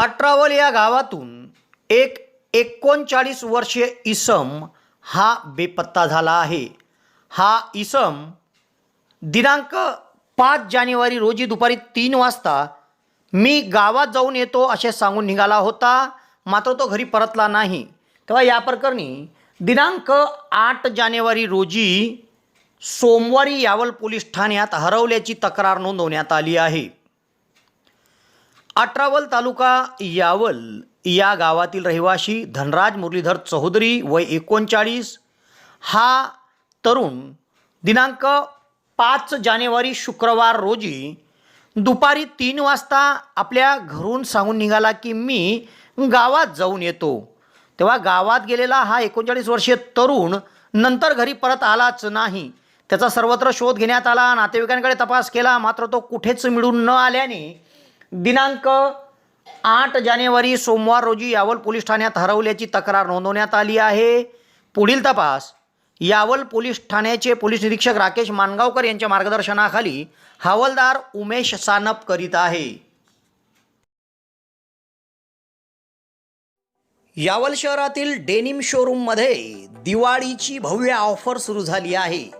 अठरावल या गावातून एक एकोणचाळीस वर्षीय इसम हा बेपत्ता झाला आहे. हा इसम दिनांक पाच जानेवारी रोजी दुपारी तीन वाजता मी गावात जाऊन येतो असे सांगून निघाला होता. मात्र तो घरी परतला नाही. तेव्हा या प्रकरणी दिनांक आठ जानेवारी रोजी सोमवारी यावल पोलीस ठाण्यात हरवल्याची तक्रार नोंदवण्यात आली आहे. अठरावल तालुका यावल या गावातील रहिवाशी धनराज मुरलीधर चौधरी वय एकोणचाळीस. हा तरुण दिनांक पाच जानेवारी शुक्रवार रोजी दुपारी तीन वाजता आपल्या घरून सांगून निघाला की मी गावात जाऊन येतो. तेव्हा गावात गेलेला हा एकोणचाळीस वर्षीय तरुण नंतर घरी परत आलाच नाही. त्याचा सर्वत्र शोध घेण्यात आला नातेवाईकांकडे तपास केला मात्र तो कुठेच मिळून न आल्याने दिनांक आठ जानेवारी सोमवार रोजी यावल पोलीस ठाण्यात हरवल्याची तक्रार नोंदवण्यात आली आहे. पुढील तपास. यावल पोलीस ठाण्याचे पोलीस निरीक्षक राकेश मानगावकर यांच्या मार्गदर्शनाखाली हवालदार उमेश सानप करीत आहे. यावल शहरातील डेनिम शोरूममध्ये दिवाळीची भव्य ऑफर सुरू झाली आहे.